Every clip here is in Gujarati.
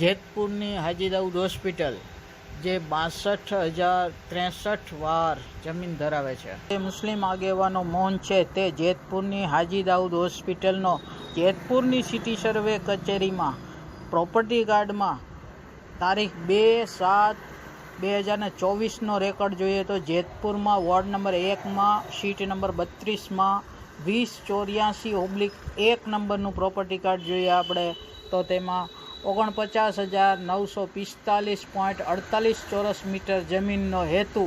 જેતપુરની હાજી દાઉદ હોસ્પિટલ, જે બાસઠ હજાર ત્રેસઠ વાર જમીન ધરાવે છે. તે મુસ્લિમ આગેવાનો મૌન છે તે જેતપુરની હાજી દાઉદ હોસ્પિટલનો જેતપુરની સિટી સર્વે કચેરીમાં, પ્રોપર્ટી કાર્ડમાં તારીખ બે સાત બે હજારને ચોવીસનો રેકોર્ડ જોઈએ તો જેતપુરમાં વોર્ડ નંબર એકમાં, સીટ નંબર બત્રીસમાં વીસ ચોર્યાસી ઓબ્લિક એક નંબરનું પ્રોપર્ટી કાર્ડ જોઈએ આપણે તો તેમાં ઓગણપચાસ હજાર નવસો પિસ્તાલીસ પોઈન્ટ અડતાલીસ ચોરસ મીટર જમીનનો હેતુ,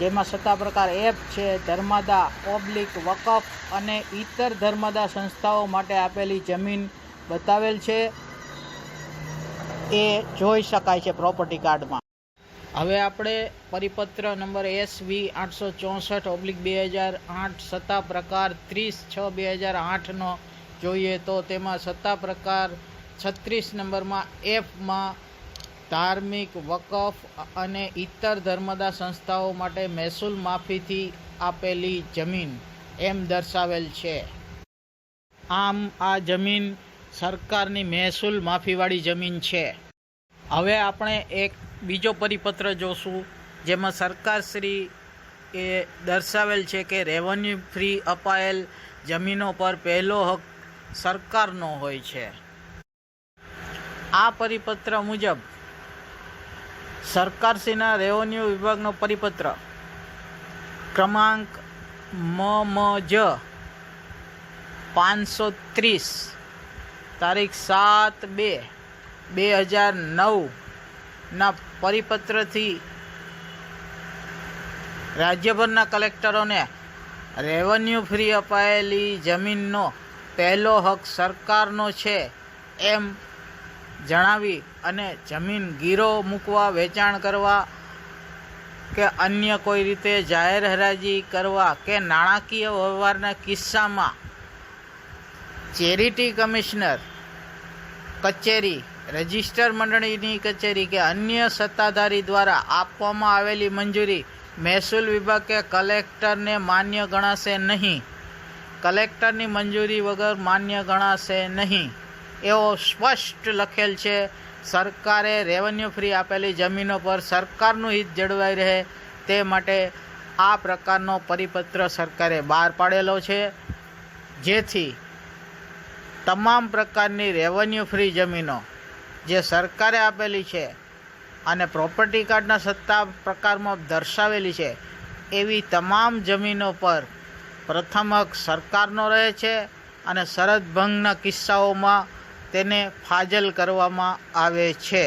જેમાં સત્તા પ્રકાર એપ છે, ધર્માદા ઓબ્લિક વકફ અને ઇતર ધર્માદા સંસ્થાઓ માટે આપેલી જમીન બતાવેલ છે. એ જોઈ શકાય છે પ્રોપર્ટી કાર્ડમાં. હવે આપણે પરિપત્ર નંબર એસ વી આઠસો ચોસઠ ઓબ્લિક બે હજાર આઠ સત્તા પ્રકાર ત્રીસ છ બે હજાર આઠનો જોઈએ તો તેમાં સત્તા પ્રકાર છત્રીસ નંબરમાં એફમાં ધાર્મિક વકફ અને ઇતર ધર્મદા સંસ્થાઓ માટે મહેસૂલ માફીથી આપેલી જમીન એમ દર્શાવેલ છે. આમ આ જમીન સરકારની મહેસૂલ માફીવાળી જમીન છે. હવે આપણે એક બીજો પરિપત્ર જોશું, જેમાં સરકારશ્રી એ દર્શાવેલ છે કે રેવન્યુ ફ્રી અપાયેલ જમીનો પર પહેલો હક સરકારનો હોય છે. આ પરિપત્ર મુજબ સરકારશ્રીના રેવન્યુ વિભાગનો પરિપત્ર ક્રમાંક મ મ, જ પાંચસો ત્રીસ, તારીખ સાત બે બે હજાર નવના પરિપત્રથી રાજ્યભરના કલેક્ટરોને રેવન્યુ ફ્રી અપાયેલી જમીનનો પહેલો હક સરકારનો છે એમ જણાવી અને જમીન ગીરો મૂકવા, વેચાણ કરવા કે અન્ય કોઈ રીતે જાહેર હરાજી કરવા કે નાણાકીય વ્યવહારના કિસ્સામાં ચેરિટી કમિશનર કચેરી, રજિસ્ટર મંડળીની કચેરી કે અન્ય સત્તાધારી દ્વારા આપવામાં આવેલી મંજૂરી મહેસૂલ વિભાગ કે કલેક્ટરને માન્ય ગણાશે નહીં. કલેક્ટરની મંજૂરી વગર માન્ય ગણાશે નહીં. એવો સ્પષ્ટ લખેલ છે, સરકારે રેવન્યુ ફ્રી આપેલી જમીનો પર સરકારનું હિત જળવાઈ રહે તે માટે આ પ્રકારનો પરિપત્ર સરકારે બહાર પાડેલો છે. જેથી તમામ પ્રકારની રેવન્યુ ફ્રી જમીનો જે સરકારે આપેલી છે અને પ્રોપર્ટી કાર્ડના સત્તા પ્રકારમાં દર્શાવેલી છે, એવી તમામ જમીનો પર પ્રથમ હક સરકારનો રહે છે અને શરત ભંગના કિસ્સાઓમાં તેને ફાજલ કરવામાં આવે છે.